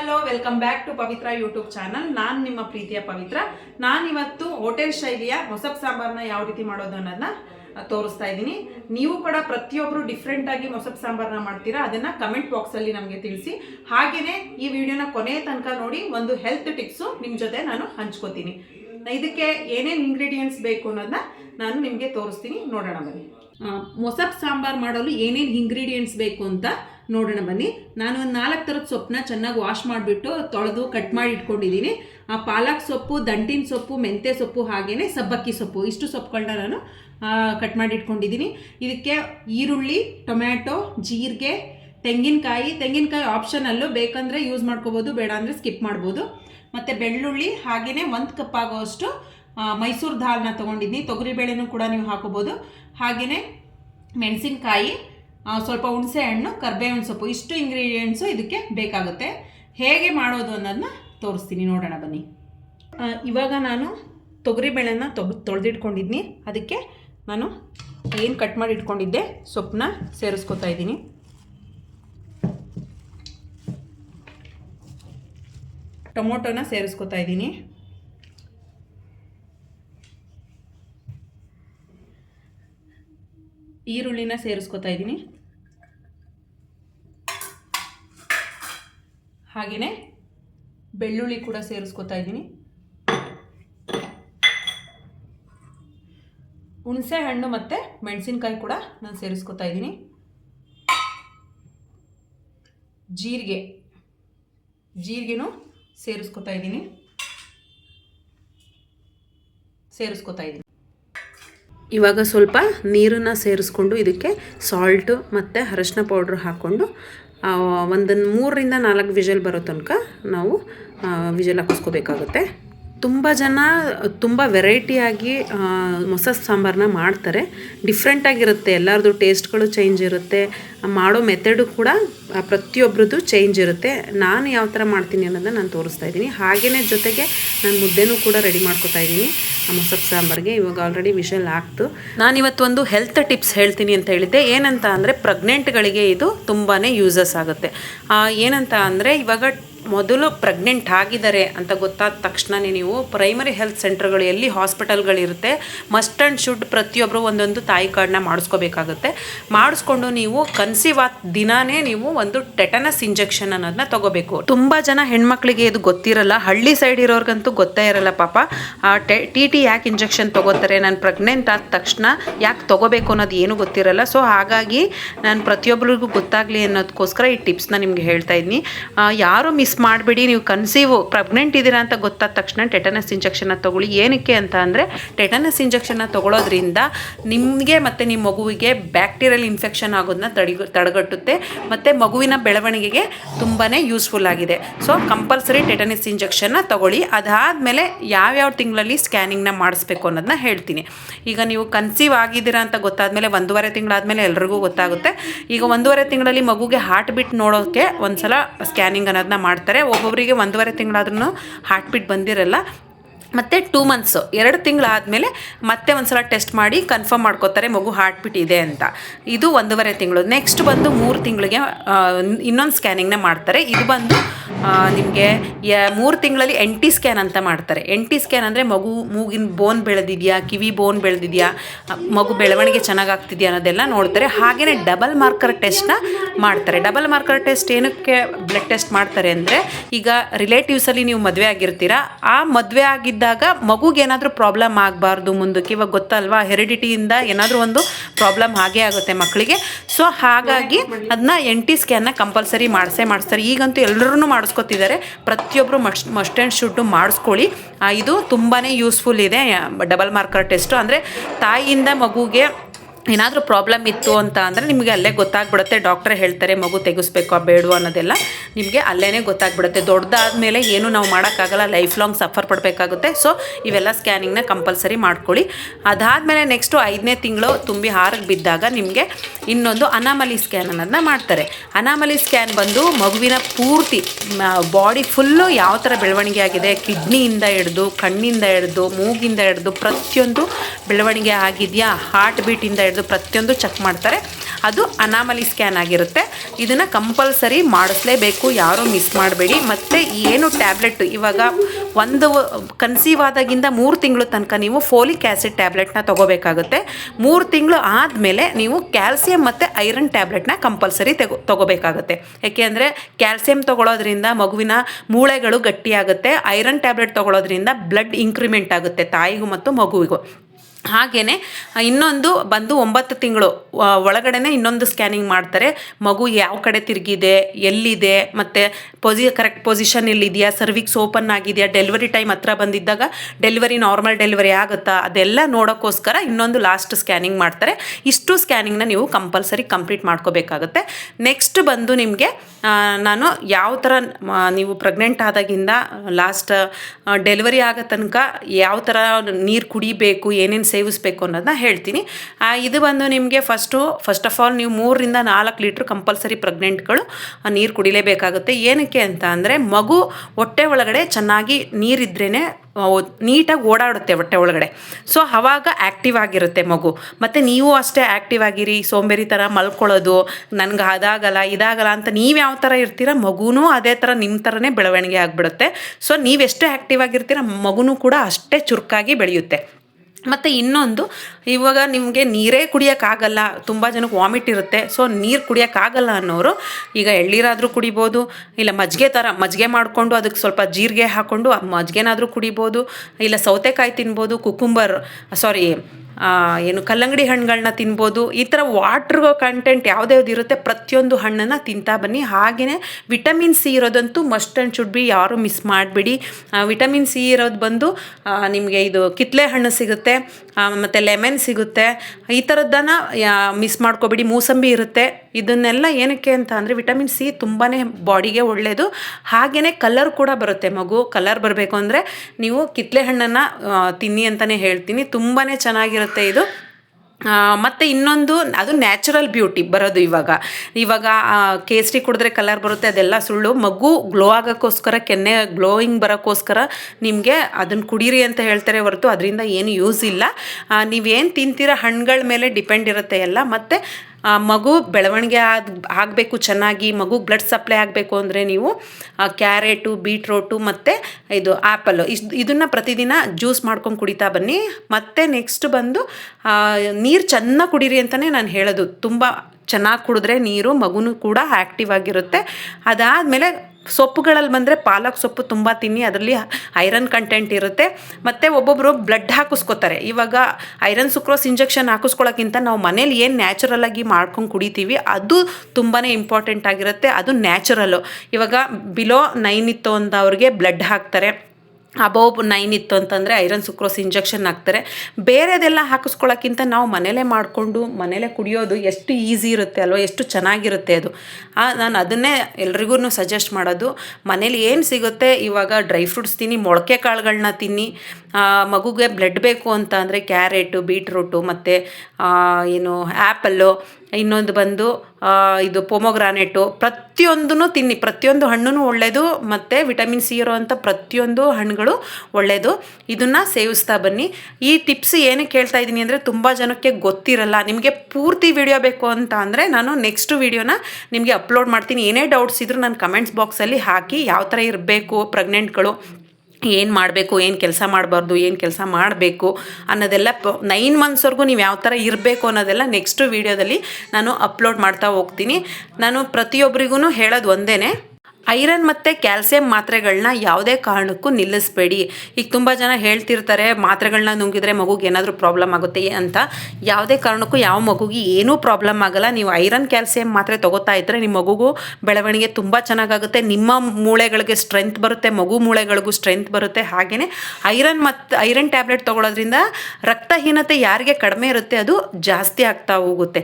Hello welcome back to Pavitra YouTube channel ನಾನು ನಿಮ್ಮ ಪ್ರೀತಿಯ ಪವಿತ್ರ. ನಾನಿವತ್ತು ಹೋಟೆಲ್ ಶೈಲಿಯ ಹೊಸ ಸಾಂಬಾರ್ನ ಯಾವ ರೀತಿ ಮಾಡೋದು ಅನ್ನೋದನ್ನ ತೋರಿಸ್ತಾ ಇದ್ದೀನಿ. ನೀವು ಕೂಡ ಪ್ರತಿಯೊಬ್ಬರು ಡಿಫ್ರೆಂಟ್ ಆಗಿ ಮೊಸಪ್ ಸಾಂಬಾರ್ನ ಮಾಡ್ತೀರಾ, ಅದನ್ನ ಕಮೆಂಟ್ ಬಾಕ್ಸ್ ಅಲ್ಲಿ ನಮಗೆ ತಿಳಿಸಿ. ಹಾಗೇನೆ ಈ ವಿಡಿಯೋನ ಕೊನೆಯ ತನಕ ನೋಡಿ, ಒಂದು ಹೆಲ್ತ್ ಟಿಪ್ಸು ನಿಮ್ಮ ಜೊತೆ ನಾನು ಹಂಚ್ಕೋತೀನಿ. ಇದಕ್ಕೆ ಏನೇನು ಇಂಗ್ರೀಡಿಯೆಂಟ್ಸ್ ಬೇಕು ಅನ್ನೋದನ್ನ ನಾನು ನಿಮಗೆ ತೋರಿಸ್ತೀನಿ. ನೋಡೋಣ ಬನ್ನಿ. ಮೊಸಪ್ ಸಾಂಬಾರ್ ಮಾಡಲು ಏನೇನು ಇಂಗ್ರೀಡಿಯೆಂಟ್ಸ್ ಬೇಕು ಅಂತ ನೋಡೋಣ ಬನ್ನಿ. ನಾನು ಒಂದು ನಾಲ್ಕು ಥರದ ಸೊಪ್ಪನ್ನ ಚೆನ್ನಾಗಿ ವಾಶ್ ಮಾಡಿಬಿಟ್ಟು ತೊಳೆದು ಕಟ್ ಮಾಡಿ ಇಟ್ಕೊಂಡಿದ್ದೀನಿ. ಆ ಪಾಲಕ್ ಸೊಪ್ಪು, ದಂಟಿನ ಸೊಪ್ಪು ಮೆಂತೆ ಸೊಪ್ಪು ಹಾಗೆಯೇ ಸಬ್ಬಕ್ಕಿ ಸೊಪ್ಪು, ಇಷ್ಟು ಸೊಪ್ಪುಗಳನ್ನ ನಾನು ಕಟ್ ಮಾಡಿ ಇಟ್ಕೊಂಡಿದ್ದೀನಿ. ಇದಕ್ಕೆ ಈರುಳ್ಳಿ, ಟೊಮ್ಯಾಟೊ, ಜೀರಿಗೆ ತೆಂಗಿನಕಾಯಿ ತೆಂಗಿನಕಾಯಿ ಆಪ್ಷನಲ್ಲು ಬೇಕಂದರೆ ಯೂಸ್ ಮಾಡ್ಕೋಬೋದು, ಬೇಡ ಅಂದರೆ ಸ್ಕಿಪ್ ಮಾಡ್ಬೋದು. ಮತ್ತು ಬೆಳ್ಳುಳ್ಳಿ ಹಾಗೆಯೇ ಒಂದು ಕಪ್ ಆಗೋಷ್ಟು ಮೈಸೂರು ದಾಲ್ನ ತೊಗೊಂಡಿದ್ದೀನಿ ತೊಗರಿಬೇಳೆನೂ ಕೂಡ ನೀವು ಹಾಕೋಬೋದು. ಹಾಗೆಯೇ ಮೆಣಸಿನಕಾಯಿ ಸ್ವಲ್ಪ ಹುಣಸೆ ಹಣ್ಣು, ಕರ್ಬೇವಿನ ಸೊಪ್ಪು, ಇಷ್ಟು ಇಂಗ್ರೀಡಿಯೆಂಟ್ಸು ಇದಕ್ಕೆ ಬೇಕಾಗುತ್ತೆ. ಹೇಗೆ ಮಾಡೋದು ಅನ್ನೋದನ್ನ ತೋರಿಸ್ತೀನಿ. ನೋಡೋಣ ಬನ್ನಿ. ಇವಾಗ ನಾನು ತೊಗರಿಬೇಳೆನ ತೊಗ್ ತೊಳೆದಿಟ್ಕೊಂಡಿದ್ದೀನಿ ಅದಕ್ಕೆ ನಾನು ಏನು ಕಟ್ ಮಾಡಿ ಇಟ್ಕೊಂಡಿದ್ದೆ ಸೊಪ್ಪನ್ನ ಸೇರಿಸ್ಕೊತಾ ಇದ್ದೀನಿ. ಟೊಮೊಟೊನ ಸೇರಿಸ್ಕೊತಾ ಇದ್ದೀನಿ. ಈರುಳ್ಳಿನ ಸೇರಿಸ್ಕೊತಾ ಇದ್ದೀನಿ. ಹಾಗೆಯೇ ಬೆಳ್ಳುಳ್ಳಿ ಕೂಡ ಸೇರಿಸ್ಕೊತಾ ಇದ್ದೀನಿ. ಹುಣಸೆ ಹಣ್ಣು ಮತ್ತು ಮೆಣಸಿನ್ಕಾಯಿ ಕೂಡ ನಾನು ಸೇರಿಸ್ಕೊತಾ ಇದ್ದೀನಿ. ಜೀರಿಗೆ. ಜೀರಿಗೆನೂ ಸೇರಿಸ್ಕೊತಾ ಇದ್ದೀನಿ. ಸೇರಿಸ್ಕೊತಾ ಇದ್ದೀನಿ. ಇವಾಗ ಸ್ವಲ್ಪ ನೀರನ್ನು ಸೇರಿಸ್ಕೊಂಡು ಇದಕ್ಕೆ ಸಾಲ್ಟು ಮತ್ತು ಅರಶಿನ ಪೌಡ್ರ್ ಹಾಕ್ಕೊಂಡು ಒಂದು ಮೂರರಿಂದ ನಾಲ್ಕು ವಿಜಲ್ ಬರೋ ತನಕ ನಾವು ವಿಜಲ್ ಹಾಕಿಸ್ಕೋಬೇಕಾಗುತ್ತೆ. ತುಂಬ ಜನ, ತುಂಬ ವೆರೈಟಿಯಾಗಿ ಮೊಸರು ಸಾಂಬಾರನ್ನ ಮಾಡ್ತಾರೆ. ಡಿಫ್ರೆಂಟಾಗಿರುತ್ತೆ ಎಲ್ಲರದು ಟೇಸ್ಟ್ಗಳು ಚೇಂಜ್ ಇರುತ್ತೆ. ಮಾಡೋ ಮೆಥಡು ಕೂಡ ಪ್ರತಿಯೊಬ್ಬರದ್ದು ಚೇಂಜ್ ಇರುತ್ತೆ. ನಾನು ಯಾವ ಥರ ಮಾಡ್ತೀನಿ ಅನ್ನೋದನ್ನ ನಾನು ತೋರಿಸ್ತಾ ಇದ್ದೀನಿ. ಹಾಗೆಯೇ ಜೊತೆಗೆ ನಾನು ಮುದ್ದೆನೂ ಕೂಡ ರೆಡಿ ಮಾಡ್ಕೊತಾ ಇದ್ದೀನಿ. ಆ ಮೊಸರು ಸಾಂಬಾರಿಗೆ. ಇವಾಗ ಆಲ್ರೆಡಿ ವಿಷಲ್ ಆಗ್ತು. ನಾನಿವತ್ತು ಒಂದು ಹೆಲ್ತ್ ಟಿಪ್ಸ್ ಹೇಳ್ತೀನಿ ಅಂತ ಹೇಳಿದ್ದೆ. ಏನಂತ ಅಂದರೆ ಪ್ರೆಗ್ನೆಂಟ್ಗಳಿಗೆ ಇದು ತುಂಬಾ ಯೂಸಸ್ ಆಗುತ್ತೆ. ಏನಂತ ಅಂದರೆ, ಇವಾಗ ಮೊದಲು ಪ್ರೆಗ್ನೆಂಟ್ ಆಗಿದ್ದಾರೆ ಅಂತ ಗೊತ್ತಾದ ತಕ್ಷಣವೇ ನೀವು ಪ್ರೈಮರಿ ಹೆಲ್ತ್ ಸೆಂಟರ್ಗಳು ಎಲ್ಲಿ ಹಾಸ್ಪಿಟಲ್ಗಳಿರುತ್ತೆ ಮಸ್ಟ್ ಆ್ಯಂಡ್ ಶುಡ್ ಪ್ರತಿಯೊಬ್ಬರು ಒಂದೊಂದು ತಾಯಿ ಕಾರ್ಡ್ನ ಮಾಡಿಸ್ಕೋಬೇಕಾಗುತ್ತೆ. ಮಾಡಿಸ್ಕೊಂಡು ನೀವು ಕನ್ಸೀವ್ ಆದ ದಿನಾನೇ ನೀವು ಒಂದು ಟೆಟನಸ್ ಇಂಜೆಕ್ಷನ್ ಅನ್ನೋದನ್ನ ತಗೋಬೇಕು. ತುಂಬ ಜನ ಹೆಣ್ಮಕ್ಳಿಗೆ ಇದು ಗೊತ್ತಿರಲ್ಲ, ಹಳ್ಳಿ ಸೈಡ್ ಇರೋರ್ಗಂತೂ ಗೊತ್ತೇ ಇರಲ್ಲ ಪಾಪ. ಆ ಟೆ ಟಿ ಯಾಕೆ ಇಂಜೆಕ್ಷನ್ ತಗೋತಾರೆ, ನಾನು ಪ್ರೆಗ್ನೆಂಟ್ ಆದ ತಕ್ಷಣ ಯಾಕೆ ತಗೋಬೇಕು ಅನ್ನೋದು ಏನು ಗೊತ್ತಿರಲ್ಲ. ಸೊ ಹಾಗಾಗಿ ನಾನು ಪ್ರತಿಯೊಬ್ಬರಿಗೂ ಗೊತ್ತಾಗಲಿ ಅನ್ನೋದಕ್ಕೋಸ್ಕರ ಈ ಟಿಪ್ಸ್ನ ನಿಮಗೆ ಹೇಳ್ತಾ ಇದ್ದೀನಿ ಯಾರು ಮಿಸ್ ಮಾಡಬೇಡಿ, ನೀವು ಕನ್ಸೀವ್ ಪ್ರೆಗ್ನೆಂಟ್ ಇದ್ದೀರಾ ಅಂತ ಗೊತ್ತಾದ ತಕ್ಷಣ ಟೆಟನಸ್ ಇಂಜೆಕ್ಷನ್ನ ತಗೊಳ್ಳಿ. ಏನಕ್ಕೆ ಅಂತ ಅಂದರೆ ಟೆಟನಸ್ ಇಂಜೆಕ್ಷನ್ನ ತಗೊಳ್ಳೋದ್ರಿಂದ ನಿಮಗೆ ಮತ್ತು ನಿಮ್ಮ ಮಗುವಿಗೆ ಬ್ಯಾಕ್ಟೀರಿಯಲ್ ಇನ್ಫೆಕ್ಷನ್ ಆಗೋದನ್ನ ತಡಿ, ತಡೆಗಟ್ಟುತ್ತೆ. ಮತ್ತು ಮಗುವಿನ ಬೆಳವಣಿಗೆಗೆ ತುಂಬಾ ಯೂಸ್ಫುಲ್ ಆಗಿದೆ. ಸೊ ಕಂಪಲ್ಸರಿ ಟೆಟನಸ್ ಇಂಜೆಕ್ಷನ್ನ ತಗೊಳ್ಳಿ. ಅದಾದಮೇಲೆ ಯಾವ್ಯಾವ ತಿಂಗಳಲ್ಲಿ ಸ್ಕ್ಯಾನಿಂಗ್ನ ಮಾಡಿಸ್ಬೇಕು ಅನ್ನೋದನ್ನ ಹೇಳ್ತೀನಿ. ಈಗ ನೀವು ಕನ್ಸೀವ್ ಆಗಿದ್ದೀರಾ ಅಂತ ಗೊತ್ತಾದಮೇಲೆ ಒಂದೂವರೆ ತಿಂಗಳಾದಮೇಲೆ ಎಲ್ರಿಗೂ ಗೊತ್ತಾಗುತ್ತೆ. ಈಗ ಒಂದೂವರೆ ತಿಂಗಳಲ್ಲಿ ಮಗುಗೆ ಹಾರ್ಟ್ ಬಿಟ್ ನೋಡೋಕ್ಕೆ ಒಂದು ಸಲ ಸ್ಕ್ಯಾನಿಂಗ್ ಅನ್ನೋದನ್ನ ಮಾಡ್ತಾರೆ ಒಬ್ಬೊಬ್ಬರಿಗೆ ಒಂದೂವರೆ ತಿಂಗಳಾದ್ರೂ ಹಾರ್ಟ್ ಬೀಟ್ ಬಂದಿರಲ್ಲ. ಮತ್ತು ಟೂ ಮಂತ್ಸು ಎರಡು ತಿಂಗಳಾದಮೇಲೆ ಮತ್ತೆ ಒಂದು ಸಲ ಟೆಸ್ಟ್ ಮಾಡಿ ಕನ್ಫರ್ಮ್ ಮಾಡ್ಕೋತಾರೆ ಮಗು ಹಾರ್ಟ್ ಬೀಟ್ ಇದೆ ಅಂತ. ಇದು ಒಂದೂವರೆ ತಿಂಗಳು. ನೆಕ್ಸ್ಟ್ ಬಂದು ಮೂರು ತಿಂಗಳಿಗೆ ಇನ್ನೊಂದು ಸ್ಕ್ಯಾನಿಂಗ್ನ ಮಾಡ್ತಾರೆ. ಇದು ಬಂದು ನಿಮಗೆ ಮೂರು ತಿಂಗಳಲ್ಲಿ ಎನ್ ಟಿ ಸ್ಕ್ಯಾನ್ ಅಂತ ಮಾಡ್ತಾರೆ. ಎನ್ ಟಿ ಸ್ಕ್ಯಾನ್ ಅಂದರೆ ಮಗು ಮೂಗಿನ ಬೋನ್ ಬೆಳೆದಿದೆಯಾ ಕಿವಿ ಬೋನ್ ಬೆಳೆದಿದೆಯಾ ಮಗು ಬೆಳವಣಿಗೆ ಚೆನ್ನಾಗಿ ಆಗ್ತಿದೆಯಾ ಅನ್ನೋದೆಲ್ಲ ನೋಡ್ತಾರೆ. ಹಾಗೆಯೇ ಡಬಲ್ ಮಾರ್ಕರ್ ಟೆಸ್ಟ್ನ ಮಾಡ್ತಾರೆ. ಡಬಲ್ ಮಾರ್ಕರ್ ಟೆಸ್ಟ್ ಏನಕ್ಕೆ ಬ್ಲಡ್ ಟೆಸ್ಟ್ ಮಾಡ್ತಾರೆ ಅಂದರೆ ಈಗ ರಿಲೇಟಿವ್ಸಲ್ಲಿ ನೀವು ಮದುವೆ ಆಗಿರ್ತೀರಾ ಆ ಮದುವೆ ಆಗಿದ್ದಾಗ ಮಗುಗೆ ಏನಾದರೂ ಪ್ರಾಬ್ಲಮ್ ಆಗಬಾರ್ದು ಮುಂದಕ್ಕೆ ಇವಾಗ ಗೊತ್ತಲ್ವಾ? ಹೆರಿಡಿಟಿಯಿಂದ ಏನಾದರೂ ಒಂದು ಪ್ರಾಬ್ಲಮ್ ಹಾಗೇ ಆಗುತ್ತೆ ಮಕ್ಕಳಿಗೆ. ಸೊ ಹಾಗಾಗಿ ಅದನ್ನ ಎನ್ ಟಿ ಸ್ಕ್ಯಾನ್ನ ಕಂಪಲ್ಸರಿ ಮಾಡಿಸೇ ಮಾಡಿಸ್ತಾರೆ. ಈಗಂತೂ ಎಲ್ಲರೂ ಮಾಡಿಸ್ಕೊತಿದ್ದಾರೆ ಪ್ರತಿಯೊಬ್ಬರು ಮಸ್ಟ್ ಮಸ್ಟ್ ಆ್ಯಂಡ್ ಶುಡ್ಡು ಮಾಡಿಸ್ಕೊಳ್ಳಿ. ಇದು ತುಂಬಾ ಯೂಸ್ಫುಲ್ ಇದೆ. Double marker test. ಅಂದರೆ ತಾಯಿಯಿಂದ ಮಗುಗೆ ಏನಾದರೂ ಪ್ರಾಬ್ಲಮ್ ಇತ್ತು ಅಂತ ಅಂದರೆ ನಿಮಗೆ ಅಲ್ಲೇ ಗೊತ್ತಾಗ್ಬಿಡುತ್ತೆ. ಡಾಕ್ಟ್ರೇ ಹೇಳ್ತಾರೆ, ಮಗು ತೆಗಿಸ್ಬೇಕು ಬೇಡು ಅನ್ನೋದೆಲ್ಲ. ನಿಮಗೆ ಅಲ್ಲೇ ಗೊತ್ತಾಗ್ಬಿಡುತ್ತೆ. ದೊಡ್ಡದಾದ್ಮೇಲೆ ಏನು ನಾವು ಮಾಡೋಕ್ಕಾಗಲ್ಲ ಲೈಫ್ ಲಾಂಗ್ ಸಫರ್ ಪಡಬೇಕಾಗುತ್ತೆ. ಸೊ ಇವೆಲ್ಲ ಸ್ಕ್ಯಾನಿಂಗ್ನ ಕಂಪಲ್ಸರಿ ಮಾಡ್ಕೊಳ್ಳಿ. ಅದಾದಮೇಲೆ ನೆಕ್ಸ್ಟು ಐದನೇ ತಿಂಗಳು ತುಂಬಿ ಹಾರಕ್ಕೆ ಬಿದ್ದಾಗ ನಿಮಗೆ ಇನ್ನೊಂದು ಅನಾಮಲಿ ಸ್ಕ್ಯಾನ್ ಅನ್ನೋದನ್ನ ಮಾಡ್ತಾರೆ. ಅನಾಮಲಿ ಸ್ಕ್ಯಾನ್ ಬಂದು ಮಗುವಿನ ಪೂರ್ತಿ ಬಾಡಿ ಫುಲ್ಲು ಯಾವ ಥರ ಬೆಳವಣಿಗೆ ಆಗಿದೆ. ಕಿಡ್ನಿಯಿಂದ ಹಿಡ್ದು, ಕಣ್ಣಿಂದ ಹಿಡ್ದು, ಮೂಗಿಂದ ಹಿಡ್ದು ಪ್ರತಿಯೊಂದು ಬೆಳವಣಿಗೆ ಆಗಿದೆಯಾ? ಹಾರ್ಟ್ ಬೀಟಿಂದ ಹಿಡ್ದು ಪ್ರತಿಯೊಂದು ಚೆಕ್ ಮಾಡ್ತಾರೆ. ಅದು ಅನಾಮಲಿ ಸ್ಕ್ಯಾನ್ ಆಗಿರುತ್ತೆ. ಇದನ್ನು ಕಂಪಲ್ಸರಿ ಮಾಡಿಸ್ಲೇಬೇಕು. ಯಾರೂ ಮಿಸ್ ಮಾಡಬೇಡಿ. ಮತ್ತು ಏನು ಟ್ಯಾಬ್ಲೆಟ್ ಇವಾಗ ಒಂದು ಕನ್ಸೀವ್ ಆದಾಗಿಂದ ಮೂರು ತಿಂಗಳು ತನಕ ನೀವು ಫೋಲಿಕ್ ಆ್ಯಸಿಡ್ ಟ್ಯಾಬ್ಲೆಟ್ನ ತೊಗೋಬೇಕಾಗುತ್ತೆ. ಮೂರು ತಿಂಗಳು ಆದಮೇಲೆ ನೀವು ಕ್ಯಾಲ್ಸಿಯಂ ಮತ್ತು ಐರನ್ ಟ್ಯಾಬ್ಲೆಟ್ನ ಕಂಪಲ್ಸರಿ ತೆಗೋ, ತೊಗೋಬೇಕಾಗುತ್ತೆ. ಯಾಕೆ ಅಂದರೆ ಕ್ಯಾಲ್ಸಿಯಂ ತೊಗೊಳೋದ್ರಿಂದ ಮಗುವಿನ ಮೂಳೆಗಳು ಗಟ್ಟಿಯಾಗುತ್ತೆ. ಐರನ್ ಟ್ಯಾಬ್ಲೆಟ್ ತೊಗೊಳೋದ್ರಿಂದ ಬ್ಲಡ್ ಇನ್ಕ್ರಿಮೆಂಟ್ ಆಗುತ್ತೆ ತಾಯಿಗೂ ಮತ್ತು ಮಗುವಿಗೂ. ಹಾಗೆಯೇ ಇನ್ನೊಂದು ಬಂದು ಒಂಬತ್ತು ತಿಂಗಳು ಒಳಗಡೆನೇ ಇನ್ನೊಂದು ಸ್ಕ್ಯಾನಿಂಗ್ ಮಾಡ್ತಾರೆ. ಮಗು ಯಾವ ಕಡೆ ತಿರುಗಿದೆ, ಎಲ್ಲಿದೆ, ಮತ್ತು ಪೊಸಿ ಕರೆಕ್ಟ್ ಪೊಸಿಷನ್ ಎಲ್ಲಿದೆಯಾ ಸರ್ವಿಕ್ಸ್ ಓಪನ್ ಆಗಿದೆಯಾ ಡೆಲಿವರಿ ಟೈಮ್ ಹತ್ರ ಬಂದಿದ್ದಾಗ ಡೆಲಿವರಿ ನಾರ್ಮಲ್ ಡೆಲಿವರಿ ಆಗುತ್ತಾ, ಅದೆಲ್ಲ ನೋಡೋಕ್ಕೋಸ್ಕರ ಇನ್ನೊಂದು ಲಾಸ್ಟ್ ಸ್ಕ್ಯಾನಿಂಗ್ ಮಾಡ್ತಾರೆ. ಇಷ್ಟು ಸ್ಕ್ಯಾನಿಂಗ್ನ ನೀವು ಕಂಪಲ್ಸರಿ ಕಂಪ್ಲೀಟ್ ಮಾಡ್ಕೋಬೇಕಾಗುತ್ತೆ. ನೆಕ್ಸ್ಟ್ ಬಂದು ನಿಮಗೆ ನಾನು ಯಾವ ಥರ ನೀವು ಪ್ರೆಗ್ನೆಂಟ್ ಆದಾಗಿಂದ ಲಾಸ್ಟ್ ಡೆಲಿವರಿ ಆಗೋ ತನಕ ಯಾವ ಥರ ನೀರು ಕುಡಿಬೇಕು, ಏನೇನು ಸೇವಿಸ್ಬೇಕು ಅನ್ನೋದನ್ನ ಹೇಳ್ತೀನಿ ಇದು ಬಂದು ನಿಮಗೆ ಫಸ್ಟು ಫಸ್ಟ್ ಆಫ್ ಆಲ್ ನೀವು ಮೂರರಿಂದ ನಾಲ್ಕು ಲೀಟ್ರ್ ಕಂಪಲ್ಸರಿ ಪ್ರೆಗ್ನೆಂಟ್ಗಳು ನೀರು ಕುಡಿಲೇಬೇಕಾಗುತ್ತೆ. ಏನಕ್ಕೆ ಅಂತ ಅಂದರೆ ಮಗು ಹೊಟ್ಟೆ ಒಳಗಡೆ ಚೆನ್ನಾಗಿ ನೀರಿದ್ರೇ ನೀಟಾಗಿ ಓಡಾಡುತ್ತೆ ಹೊಟ್ಟೆ ಒಳಗಡೆ. ಸೊ ಆವಾಗ ಆ್ಯಕ್ಟಿವ್ ಆಗಿರುತ್ತೆ ಮಗು. ಮತ್ತು ನೀವು ಅಷ್ಟೇ ಆ್ಯಕ್ಟಿವ್ ಆಗಿರಿ, ಸೋಂಬೇರಿ ಥರ ಮಲ್ಕೊಳ್ಳೋದು, ನನಗೆ ಅದಾಗಲ್ಲ, ಇದಾಗಲ್ಲ ಅಂತ ನೀವು ಯಾವ ಥರ ಇರ್ತೀರ, ಮಗುನೂ ಅದೇ ಥರ ನಿಮ್ಮ ಥರನೇ ಬೆಳವಣಿಗೆ ಆಗಿಬಿಡುತ್ತೆ. ಸೊ ನೀವೆಷ್ಟೇ ಆ್ಯಕ್ಟಿವ್ ಆಗಿರ್ತೀರ, ಮಗುನೂ ಕೂಡ ಅಷ್ಟೇ ಚುರುಕಾಗಿ ಬೆಳೆಯುತ್ತೆ. ಮತ್ತು ಇನ್ನೊಂದು, ಇವಾಗ ನಿಮಗೆ ನೀರೇ ಕುಡಿಯೋಕ್ಕಾಗಲ್ಲ, ತುಂಬ ಜನಕ್ಕೆ ವಾಮಿಟ್ ಇರುತ್ತೆ ಸೊ ನೀರು ಕುಡಿಯೋಕ್ಕಾಗಲ್ಲ ಅನ್ನೋರು ಈಗ ಎಳ್ಳೀರಾದರೂ ಕುಡಿಬೋದು, ಇಲ್ಲ ಮಜ್ಜಿಗೆ ಥರ ಮಜ್ಜಿಗೆ ಮಾಡಿಕೊಂಡು ಅದಕ್ಕೆ ಸ್ವಲ್ಪ ಜೀರಿಗೆ ಹಾಕ್ಕೊಂಡು ಮಜ್ಜಿಗೆನಾದರೂ ಕುಡಿಬೋದು, ಇಲ್ಲ ಸೌತೆಕಾಯಿ ತಿನ್ಬೋದು ಕುಕುಂಬರ್ ಸಾರಿ ಏನು ಕಲ್ಲಂಗಡಿ ಹಣ್ಣುಗಳನ್ನ ತಿನ್ಬೋದು. ಈ ಥರ ವಾಟ್ರ್ ಕಂಟೆಂಟ್ ಯಾವ್ದ್ಯಾವ್ದು ಇರುತ್ತೆ. ಪ್ರತಿಯೊಂದು ಹಣ್ಣನ್ನು ತಿಂತಾ ಬನ್ನಿ. ಹಾಗೆಯೇ ವಿಟಮಿನ್ ಸಿ ಇರೋದಂತೂ ಮಸ್ಟ್ ಆ್ಯಂಡ್ ಶುಡ್ ಬಿ ಯಾರೂ ಮಿಸ್ ಮಾಡಬೇಡಿ. ವಿಟಮಿನ್ ಸಿ ಇರೋದು ಬಂದು ನಿಮಗೆ ಇದು ಕಿತ್ತಳೆ ಹಣ್ಣು ಸಿಗುತ್ತೆ. ಮತ್ತು ಲೆಮನ್ ಸಿಗುತ್ತೆ. ಈ ಥರದ್ದನ್ನು ಮಿಸ್ ಮಾಡ್ಕೋಬೇಡಿ. ಮೂಸಂಬಿ ಇರುತ್ತೆ. ಇದನ್ನೆಲ್ಲ ಏನಕ್ಕೆ ಅಂತ ಅಂದರೆ ವಿಟಮಿನ್ ಸಿ ತುಂಬಾ ಬಾಡಿಗೆ ಒಳ್ಳೆಯದು ಹಾಗೆಯೇ ಕಲರ್ ಕೂಡ ಬರುತ್ತೆ ಮಗು. ಕಲರ್ ಬರಬೇಕು ಅಂದರೆ ನೀವು ಕಿತ್ತಳೆ ಹಣ್ಣನ್ನು ತಿನ್ನಿ ಅಂತಲೇ ಹೇಳ್ತೀನಿ. ತುಂಬಾ ಚೆನ್ನಾಗಿರುತ್ತೆ ಇದು. ಮತ್ತು ಇನ್ನೊಂದು, ಅದು ನ್ಯಾಚುರಲ್ ಬ್ಯೂಟಿ ಬರೋದು ಇವಾಗ. ಇವಾಗ ಕೇಸರಿ ಕುಡಿದ್ರೆ ಕಲರ್ ಬರುತ್ತೆ, ಅದೆಲ್ಲ ಸುಳ್ಳು. ಮಗು ಗ್ಲೋ ಆಗೋಕ್ಕೋಸ್ಕರ, ಕೆನ್ನೆ ಗ್ಲೋಯಿಂಗ್ ಬರೋಕ್ಕೋಸ್ಕರ ನಿಮಗೆ ಅದನ್ನು ಕುಡೀರಿ ಅಂತ ಹೇಳ್ತಾರೆ ಹೊರತು, ಅದರಿಂದ ಏನು ಯೂಸ್ ಇಲ್ಲ. ನೀವೇನು ತಿಂತೀರ ಹಣ್ಣುಗಳ ಮೇಲೆ ಡಿಪೆಂಡ್ ಇರುತ್ತೆ ಎಲ್ಲ. ಮತ್ತು ಆ, ಮಗು ಬೆಳವಣಿಗೆ ಆದ ಆಗಬೇಕು ಚೆನ್ನಾಗಿ ಮಗು ಬ್ಲಡ್ ಸಪ್ಲೈ ಆಗಬೇಕು ಅಂದರೆ ನೀವು ಕ್ಯಾರೆಟು ಬೀಟ್ರೋಟು ಮತ್ತು ಇದು ಆ್ಯಪಲ್ಲು ಇಸ್ ಇದನ್ನು ಪ್ರತಿದಿನ ಜ್ಯೂಸ್ ಮಾಡ್ಕೊಂಡು ಕುಡಿತಾ ಬನ್ನಿ. ಮತ್ತು ನೆಕ್ಸ್ಟ್ ಬಂದು ನೀರು ಚೆನ್ನಾಗಿ ಕುಡೀರಿ ಅಂತಲೇ ನಾನು ಹೇಳೋದು. ತುಂಬ ಚೆನ್ನಾಗಿ ಕುಡಿದ್ರೆ ನೀರು ಮಗುನೂ ಕೂಡ ಆ್ಯಕ್ಟಿವ್ ಆಗಿರುತ್ತೆ. ಅದಾದಮೇಲೆ ಸೊಪ್ಪುಗಳಲ್ಲಿ ಬಂದರೆ ಪಾಲಕ್ ಸೊಪ್ಪು ತುಂಬ ತಿನ್ನಿ, ಅದರಲ್ಲಿ ಐರನ್ ಕಂಟೆಂಟ್ ಇರುತ್ತೆ. ಮತ್ತು ಒಬ್ಬೊಬ್ಬರು ಬ್ಲಡ್ ಹಾಕಿಸ್ಕೋತಾರೆ. ಇವಾಗ ಐರನ್ ಸುಕ್ರೋಸ್ ಇಂಜೆಕ್ಷನ್ ಹಾಕಿಸ್ಕೊಳ್ಳೋಕ್ಕಿಂತ ನಾವು ಮನೇಲಿ ಏನು ನ್ಯಾಚುರಲಾಗಿ ಮಾಡ್ಕೊಂಡು ಕುಡಿತೀವಿ, ಅದು ತುಂಬಾ ಇಂಪಾರ್ಟೆಂಟ್ ಆಗಿರುತ್ತೆ, ಅದು ನ್ಯಾಚುರಲ್ಲು ಇವಾಗ ಬಿಲೋ ನೈನ್ ಇತ್ತು ಅಂದವ್ರಿಗೆ ಬ್ಲಡ್ ಹಾಕ್ತಾರೆ. ಅಬೌವ್ ನೈನ್ ಇತ್ತು ಅಂತಂದರೆ ಐರನ್ ಸುಕ್ರೋಸ್ ಇಂಜೆಕ್ಷನ್ ಹಾಕ್ತಾರೆ. ಬೇರೆದೆಲ್ಲ ಹಾಕಿಸ್ಕೊಳ್ಳೋಕ್ಕಿಂತ ನಾವು ಮನೇಲೇ ಮಾಡಿಕೊಂಡು ಮನೇಲೇ ಕುಡಿಯೋದು ಎಷ್ಟು ಈಸಿ ಇರುತ್ತೆ ಅಲ್ವ? ಎಷ್ಟು ಚೆನ್ನಾಗಿರುತ್ತೆ ಅದು? ನಾನು ಅದನ್ನೇ ಎಲ್ರಿಗೂ ಸಜೆಸ್ಟ್ ಮಾಡೋದು. ಮನೇಲಿ ಏನು ಸಿಗುತ್ತೆ? ಇವಾಗ ಡ್ರೈ ಫ್ರೂಟ್ಸ್ ತಿನ್ನಿ, ಮೊಳಕೆ ಕಾಳುಗಳನ್ನ ತಿನ್ನಿ. ಮಗುಗೆ ಬ್ಲಡ್ ಬೇಕು ಅಂತ ಅಂದರೆ ಕ್ಯಾರೆಟು ಬೀಟ್ರೂಟು ಮತ್ತು ಏನು ಆ್ಯಪಲ್ಲು ಇನ್ನೊಂದು ಬಂದು ಇದು ಪೊಮೊಗ್ರಾನೆಟು. ಪ್ರತಿಯೊಂದೂ ತಿನ್ನಿ, ಪ್ರತಿಯೊಂದು ಹಣ್ಣು ಒಳ್ಳೆಯದು ಮತ್ತು ವಿಟಮಿನ್ ಸಿ ಇರೋವಂಥ ಪ್ರತಿಯೊಂದು ಹಣ್ಣುಗಳು ಒಳ್ಳೆಯದು ಇದನ್ನು ಸೇವಿಸ್ತಾ ಬನ್ನಿ. ಈ ಟಿಪ್ಸ್ ಏನಕ್ಕೆ ಹೇಳ್ತಾ ಇದ್ದೀನಿ ಅಂದರೆ ತುಂಬ ಜನಕ್ಕೆ ಗೊತ್ತಿರಲ್ಲ. ನಿಮಗೆ ಪೂರ್ತಿ ವಿಡಿಯೋ ಬೇಕು ಅಂತ ಅಂದರೆ ನಾನು ನೆಕ್ಸ್ಟ್ ವಿಡಿಯೋನ ನಿಮಗೆ ಅಪ್ಲೋಡ್ ಮಾಡ್ತೀನಿ. ಏನೇ ಡೌಟ್ಸ್ ಇದ್ರೂ ನಾನು ಕಮೆಂಟ್ಸ್ ಬಾಕ್ಸಲ್ಲಿ ಹಾಕಿ, ಯಾವ ಥರ ಇರಬೇಕು, ಪ್ರೆಗ್ನೆಂಟ್ಗಳು ಏನು ಮಾಡಬೇಕು, ಏನು ಕೆಲಸ ಮಾಡಬಾರ್ದು, ಏನು ಕೆಲಸ ಮಾಡಬೇಕು ಅನ್ನೋದೆಲ್ಲ ನೈನ್ ಮಂತ್ಸ್ವರೆಗೂ ನೀವು ಯಾವ ಥರ ಇರಬೇಕು ಅನ್ನೋದೆಲ್ಲ ನೆಕ್ಸ್ಟ್ ವೀಡಿಯೋದಲ್ಲಿ ನಾನು ಅಪ್ಲೋಡ್ ಮಾಡ್ತಾ ಹೋಗ್ತೀನಿ. ನಾನು ಪ್ರತಿಯೊಬ್ಬರಿಗೂ ಹೇಳೋದು ಒಂದೇ ಐರನ್ ಮತ್ತು ಕ್ಯಾಲ್ಸಿಯಂ ಮಾತ್ರೆಗಳನ್ನ ಯಾವುದೇ ಕಾರಣಕ್ಕೂ ನಿಲ್ಲಿಸಬೇಡಿ. ಈಗ ತುಂಬ ಜನ ಹೇಳ್ತಿರ್ತಾರೆ ಮಾತ್ರೆಗಳನ್ನ ನುಂಗಿದ್ರೆ ಮಗುಗೆ ಏನಾದರೂ ಪ್ರಾಬ್ಲಮ್ ಆಗುತ್ತೆ ಅಂತ. ಯಾವುದೇ ಕಾರಣಕ್ಕೂ ಯಾವ ಮಗುಗೆ ಏನೂ ಪ್ರಾಬ್ಲಮ್ ಆಗಲ್ಲ. ನೀವು ಐರನ್, ಕ್ಯಾಲ್ಸಿಯಂ ಮಾತ್ರೆ ತೊಗೋತಾ ಇದ್ದರೆ ನಿಮ್ಮ ಮಗುಗೂ ಬೆಳವಣಿಗೆ ತುಂಬ ಚೆನ್ನಾಗಾಗುತ್ತೆ. ನಿಮ್ಮ ಮೂಳೆಗಳಿಗೆ ಸ್ಟ್ರೆಂತ್ ಬರುತ್ತೆ, ಮಗು ಮೂಳೆಗಳಿಗೂ ಸ್ಟ್ರೆಂತ್ ಬರುತ್ತೆ. ಹಾಗೆಯೇ ಐರನ್ ಮತ್ತು ಐರನ್ ಟ್ಯಾಬ್ಲೆಟ್ ತೊಗೊಳೋದ್ರಿಂದ ರಕ್ತಹೀನತೆ ಯಾರಿಗೆ ಕಡಿಮೆ ಇರುತ್ತೆ ಅದು ಜಾಸ್ತಿ ಆಗ್ತಾ ಹೋಗುತ್ತೆ.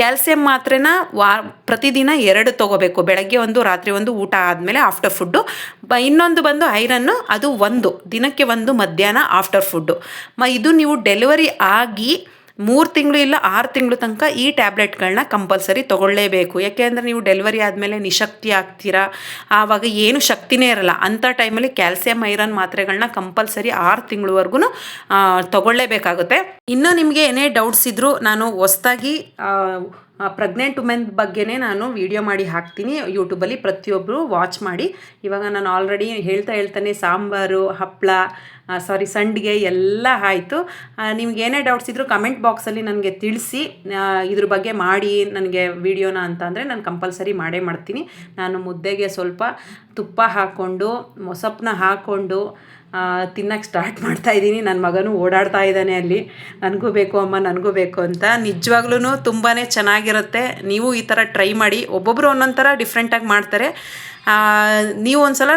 ಕ್ಯಾಲ್ಸಿಯಂ ಮಾತ್ರೆನ ವಾ, ಪ್ರತಿದಿನ ಎರಡು ತೊಗೋಬೇಕು. ಬೆಳಗ್ಗೆ ಒಂದು, ರಾತ್ರಿ ಒಂದು ಊಟ ಆದಮೇಲೆ ಆಫ್ಟರ್ ಫುಡ್ಡು ಬ ಇನ್ನೊಂದು ಬಂದು ಐರನ್ನು, ಅದು ಒಂದು. ದಿನಕ್ಕೆ ಒಂದು ಮಧ್ಯಾಹ್ನ ಆಫ್ಟರ್ ಫುಡ್ಡು ಮ, ಇದು ನೀವು ಡೆಲಿವರಿ ಆಗಿ ಮೂರು ತಿಂಗಳು ಇಲ್ಲ ಆರು ತಿಂಗಳು ತನಕ ಈ ಟ್ಯಾಬ್ಲೆಟ್ಗಳನ್ನ ಕಂಪಲ್ಸರಿ ತೊಗೊಳ್ಳೇಬೇಕು. ಯಾಕೆಂದರೆ ನೀವು ಡೆಲಿವರಿ ಆದಮೇಲೆ ನಿಶಕ್ತಿ ಆಗ್ತೀರಾ? ಆವಾಗ ಏನು ಶಕ್ತಿನೇ ಇರಲ್ಲ. ಅಂಥ ಟೈಮಲ್ಲಿ ಕ್ಯಾಲ್ಸಿಯಂ, ಐರನ್ ಮಾತ್ರೆಗಳನ್ನ ಕಂಪಲ್ಸರಿ ಆರು ತಿಂಗಳವರೆಗೂ ತೊಗೊಳ್ಳೇಬೇಕಾಗುತ್ತೆ. ಇನ್ನೂ ನಿಮಗೆ ಏನೇ ಡೌಟ್ಸ್ ಇದ್ದರೂ ನಾನು ಹೊಸ್ದಾಗಿ ಪ್ರೆಗ್ನೆಂಟ್ ವುಮೆನ್ ಬಗ್ಗೆನೇ ನಾನು ವಿಡಿಯೋ ಮಾಡಿ ಹಾಕ್ತೀನಿ. ಯೂಟ್ಯೂಬಲ್ಲಿ ಪ್ರತಿಯೊಬ್ಬರು ವಾಚ್ ಮಾಡಿ. ಇವಾಗ ನಾನು ಆಲ್ರೆಡಿ ಹೇಳ್ತಾ ಹೇಳ್ತಾನೆ ಸಾಂಬಾರು ಹಪ್ಪಳ ಸಾರಿ ಸಂಡಿಗೆ ಎಲ್ಲ ಆಯಿತು. ನಿಮ್ಗೆ ಏನೇ ಡೌಟ್ಸ್ ಇದ್ದರೂ ಕಮೆಂಟ್ ಬಾಕ್ಸಲ್ಲಿ ನನಗೆ ತಿಳಿಸಿ. ಇದ್ರ ಬಗ್ಗೆ ಮಾಡಿ ನನಗೆ ವಿಡಿಯೋನ ಅಂತ ಅಂದರೆ ನಾನು ಕಂಪಲ್ಸರಿ ಮಾಡೇ ಮಾಡ್ತೀನಿ. ನಾನು ಮುದ್ದೆಗೆ ಸ್ವಲ್ಪ ತುಪ್ಪ ಹಾಕ್ಕೊಂಡು, ಮೊಸಪ್ಪನ್ನ ಹಾಕ್ಕೊಂಡು ತಿನ್ನಕ್ಕೆ ಸ್ಟಾರ್ಟ್ ಮಾಡ್ತಾ ಇದ್ದೀನಿ. ನನ್ನ ಮಗನೂ ಓಡಾಡ್ತಾ ಇದ್ದಾನೆ ಅಲ್ಲಿ. ನನಗೂ ಬೇಕು ಅಮ್ಮ, ನನಗೂ ಬೇಕು ಅಂತ. ನಿಜವಾಗ್ಲೂ ತುಂಬಾ ಚೆನ್ನಾಗಿರುತ್ತೆ. ನೀವು ಈ ಥರ ಟ್ರೈ ಮಾಡಿ ಒಬ್ಬೊಬ್ಬರು ಒಂದೊಂದು ಥರ ಡಿಫ್ರೆಂಟಾಗಿ ಮಾಡ್ತಾರೆ. ನೀವು ಒಂದು ಸಲ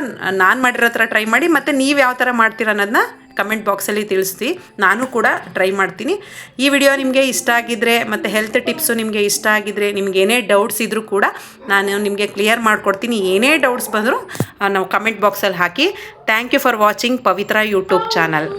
ನಾನು ಮಾಡಿರೋ ಥರ ಟ್ರೈ ಮಾಡಿ, ಮತ್ತು ನೀವು ಯಾವ ಥರ ಮಾಡ್ತೀರ ಅನ್ನೋದನ್ನ ಕಮೆಂಟ್ ಬಾಕ್ಸಲ್ಲಿ ತಿಳಿಸ್ತೀವಿ ನಾನು ಕೂಡ ಟ್ರೈ ಮಾಡ್ತೀನಿ. ಈ ವಿಡಿಯೋ ನಿಮಗೆ ಇಷ್ಟ ಆಗಿದ್ದರೆ ಮತ್ತು ಹೆಲ್ತ್ ಟಿಪ್ಸು ನಿಮಗೆ ಇಷ್ಟ ಆಗಿದ್ದರೆ ನಿಮ್ಗೆ ಏನೇ ಡೌಟ್ಸ್ ಇದ್ದರೂ ಕೂಡ ನಾನು ನಿಮಗೆ ಕ್ಲಿಯರ್ ಮಾಡಿಕೊಡ್ತೀನಿ. ಏನೇ ಡೌಟ್ಸ್ ಬಂದರೂ ನಾವು ಕಮೆಂಟ್ ಬಾಕ್ಸಲ್ಲಿ ಹಾಕಿ. Thank you for watching Pavitra YouTube channel